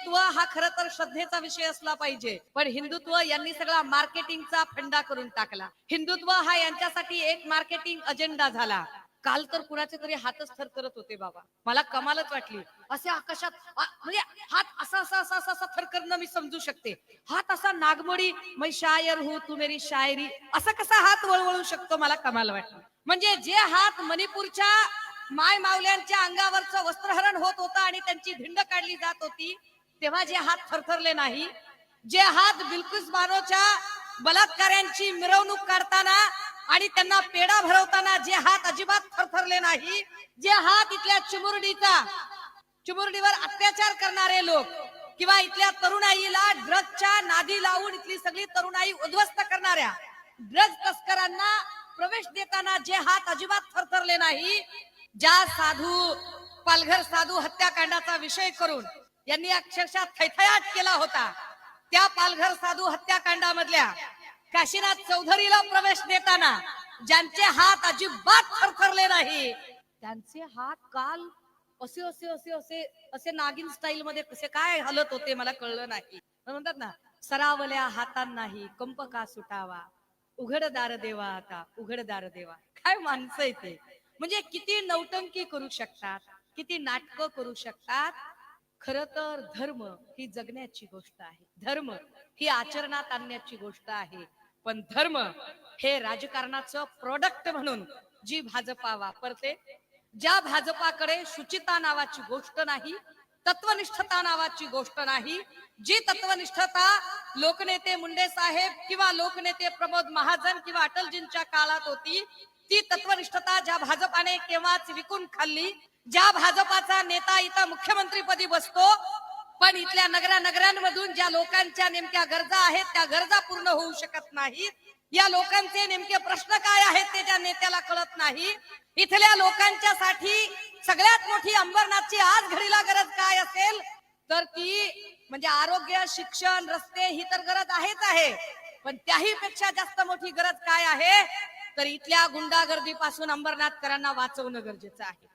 हिंदुत्व हा खर तर श्रद्धेचा विषय असला पाहिजे. पण हिंदुत्व यांनी सगळा मार्केटिंगचा फंडा करून टाकला. हिंदुत्व हा यांच्यासाठी एक मार्केटिंग अजेंडा झाला. काल तर कुणाचे तरी हातच थरथरत होते बाबा. मला कमालच वाटली. असे आकाशात म्हणजे हात असा असा असा असा असा थरकरणं मी समजू शकते. हात असा नागमोडी मै शायर हो तू मेरी शायरी. असा कसा हात वळवळू शकतो मला कमाल वाटलं. म्हणजे जे हात मणिपूरच्या माय मावल्यांच्या अंगावरचं वस्त्रहरण होत होतं आणि त्यांची धिंड काढली जात होती तेव्हा जे हात थरथरले नाही जे हात बिलकुस बानोच्या बलात्काऱ्यांची मिरवणूक काढताना आणि त्यांना पेढा भरवताना जे हात अजिबात थरथरले नाही जे हात इथल्या चिमुरडीचा चिमुरडीवर अत्याचार करणारे लोक किंवा इथल्या तरुणाईला ड्रगच्या नादी लावून इथली सगळी तरुणाई उद्ध्वस्त करणाऱ्या ड्रग तस्करांना प्रवेश देताना जे हात अजिबात थरथरले नाही ज्या साधू पालघर साधू हत्याकांडाचा विषय करून यांनी अक्षरशः थैथयाट केला होता. त्या पालघर साधू हत्याकांडामधल्या काशीनाथ चौधरीला प्रवेश देताना ज्यांचे हात अजिबात थरथरले नाही. त्यांचे हात काल असे असे असे असे असे नागिन स्टाईल मध्ये कसे काय हलत होते मला कळलं नाही. म्हणतात ना सरावल्या हातांनाही कंप का सुटावा उघडदार देवा आता उघडदार देवा. काय माणसं येते ते म्हणजे किती नौटंकी करू शकतात किती नाटकं करू शकतात. खर तर धर्म ही जगण्याची गोष्ट आहे. धर्म ही आचरणात आणण्याची गोष्ट आहे. पण धर्म हे राजकारणाचं प्रोडक्ट म्हणून जी भाजपा वापरते ज्या भाजपाकडे शुचिता नावाची गोष्ट नाही तत्वनिष्ठता नावाची गोष्ट नाही जी तत्वनिष्ठता लोकनेते मुंडे साहेब किंवा लोकनेते प्रमोद महाजन किंवा अटलजींच्या काळात होती ती तत्वनिष्ठता ज्या भाजपाने केव्हाच विकून खाल्ली ज्या भाजपाचा नेता इथं मुख्यमंत्रीपदी बसतो पण इथल्या नगरा नगरांमधून ज्या लोकांच्या नेमक्या गरजा आहेत त्या गरजा पूर्ण होऊ शकत नाहीत. या लोकांचे नेमके प्रश्न काय आहेत ते त्या नेत्याला कळत नाही. इथल्या लोकांच्या साठी सगळ्यात मोठी अंबरनाथची आज घडीला गरज काय असेल तर ती म्हणजे आरोग्य शिक्षण रस्ते ही तर गरज आहेच आहे. पण त्याही पेक्षा जास्त मोठी गरज काय आहे तर इथल्या गुंडागर्दीपासून अंबरनाथकरांना वाचवणं गरजेचं आहे.